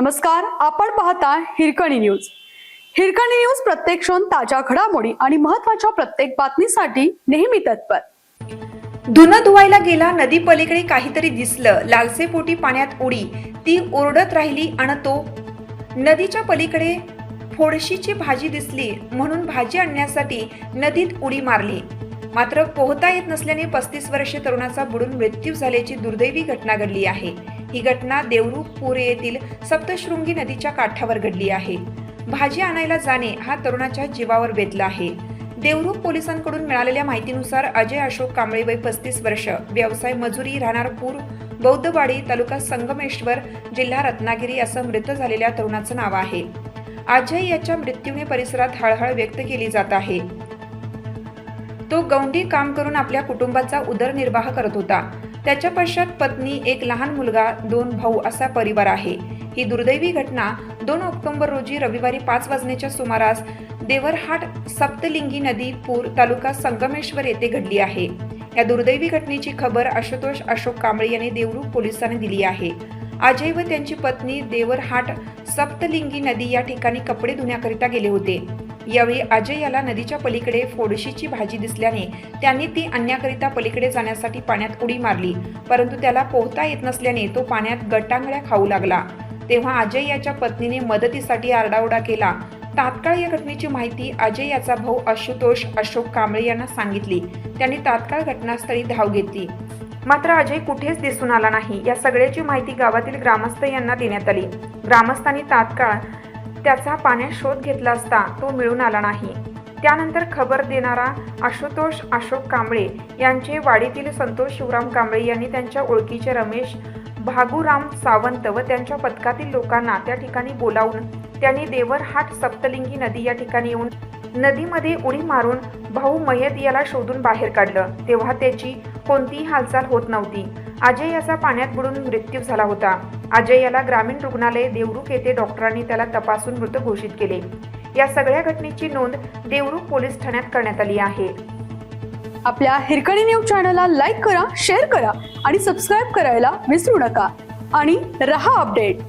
नमस्कार आपण पाहता हिरकणी न्यूज. हिरकणी न्यूज प्रत्येक क्षण ताज्या घडामोडी आणि महत्त्वाच्या प्रत्येक बातमीसाठी नेहमी तत्पर. धुनं धुवायला गेला नदी पलीकडे काहीतरी दिसलं. लालसे पोटी पाण्यात उडी. ती ओरडत राहिली आणि तो नदीच्या पलीकडे फोडशीची भाजी दिसली. म्हणून भाजी आणण्यासाठी नदीत उडी मारली. मात्र पोहता येत नसल्याने पस्तीस वर्षीय तरुणाचा बुडून मृत्यू झाल्याची दुर्दैवी घटना घडली आहे. ही घटना देवरूखपूर येथील सप्तशृंगी नदीच्या काठावर घडली आहे. भाजी आणायला जाणे हा तरुणाच्या जीवावर बेतला आहे. देवरूख पोलिसांकडून मिळालेल्या माहितीनुसार अजय अशोक कांबळे वय पस्तीस वर्ष व्यवसाय मजुरी राहणार पूर बौद्धवाडी तालुका संगमेश्वर जिल्हा रत्नागिरी असं मृत झालेल्या तरुणाचं नाव आहे. अजय याच्या मृत्यूने परिसरात हळहळ व्यक्त केली जात आहे. तो गौंडी काम करून आपल्या कुटुंबाचा उदरनिर्वाह करत होता. त्याच्या पश्चात पत्नी एक लहान मुलगा दोन भाऊ असा परिवार आहे. ही दुर्दैवी घटना दोन ऑक्टोबर रोजी रविवारी पाच वाजण्याच्या सुमारास देवरहाट सप्तलिंगी नदी पूर तालुका संगमेश्वर येथे घडली आहे. या दुर्दैवी घटनेची खबर आशुतोष अशोक कांबळे यांनी देवरूख पोलिसांनी दिली आहे. अजय व त्यांची पत्नी देवरहाट सप्तलिंगी नदी या ठिकाणी कपडे धुण्याकरिता गेले होते. यावेळी अजय याला नदीच्या पलीकडे फोडशीची भाजी दिसल्याने त्यांनी ती आणण्याकरिता पलीकडे जाण्यासाठी पाण्यात उडी मारली. परंतु त्याला पोहता येत नसल्याने तो पाण्यात गटांगळ्या खाऊ लागला. तेव्हा अजय याच्या पत्नीने मदतीसाठी आरडाओरडा केला. तात्काळ या घटनेची माहिती अजय याचा भाऊ आशुतोष अशोक कांबळे यांना सांगितली. त्यांनी तात्काळ घटनास्थळी धाव घेतली. मात्र अजय कुठेच दिसून आला नाही. या सगळ्याची माहिती गावातील ग्रामस्थ यांना देण्यात आली. ग्रामस्थांनी तात्काळ त्याचा पाण्यात शोध घेतला असता तो मिळून आला नाही. त्यानंतर खबर देणारा आशुतोष अशोक कांबळे यांचे वाडीतील संतोष शिवराम कांबळे यांनी त्यांच्या ओळखीचे रमेश भागूराम सावंत व त्यांच्या पथकातील लोकांना त्या ठिकाणी बोलावून त्यांनी देवरहाट सप्तलिंगी नदी या ठिकाणी येऊन नदीमध्ये उडी मारून भाऊ मयत याला शोधून बाहेर काढलं. तेव्हा त्याची कोणतीही हालचाल होत नव्हती. अजय याचा पाण्यात बुडून मृत्यू झाला होता. अजय याला ग्रामीण रुग्णालय देवरुख येथे डॉक्टरांनी त्याला तपासून मृत घोषित केले. या सगळ्या घटनेची नोंद देवरुख पोलीस ठाण्यात करण्यात आली आहे. आपल्या हिरकणी न्यूज चॅनलला लाईक करा शेअर करा आणि सबस्क्राईब करायला विसरू नका. आणि रहा अपडेट.